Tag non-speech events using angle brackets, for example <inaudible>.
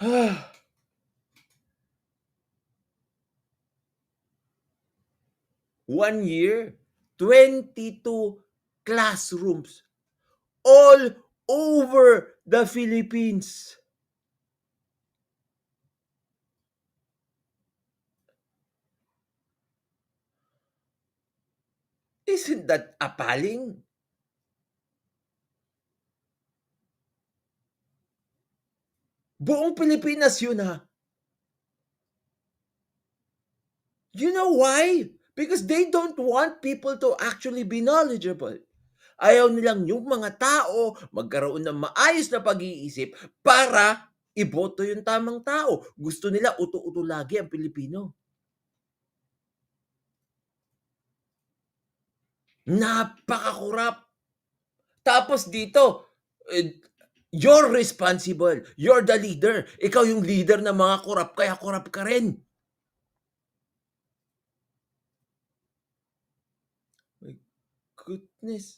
<sighs> One year, 22 classrooms all over the Philippines. Isn't that appalling? Buong Pilipinas yun, ha. You know why? Because they don't want people to actually be knowledgeable. Ayaw nilang yung mga tao magkaroon ng maayos na pag-iisip para iboto yung tamang tao. Gusto nila uto-uto lagi ang Pilipino. Napaka-korap. Tapos dito, eh, you're responsible. You're the leader. Ikaw yung leader ng mga korap, kaya korap ka rin. My goodness.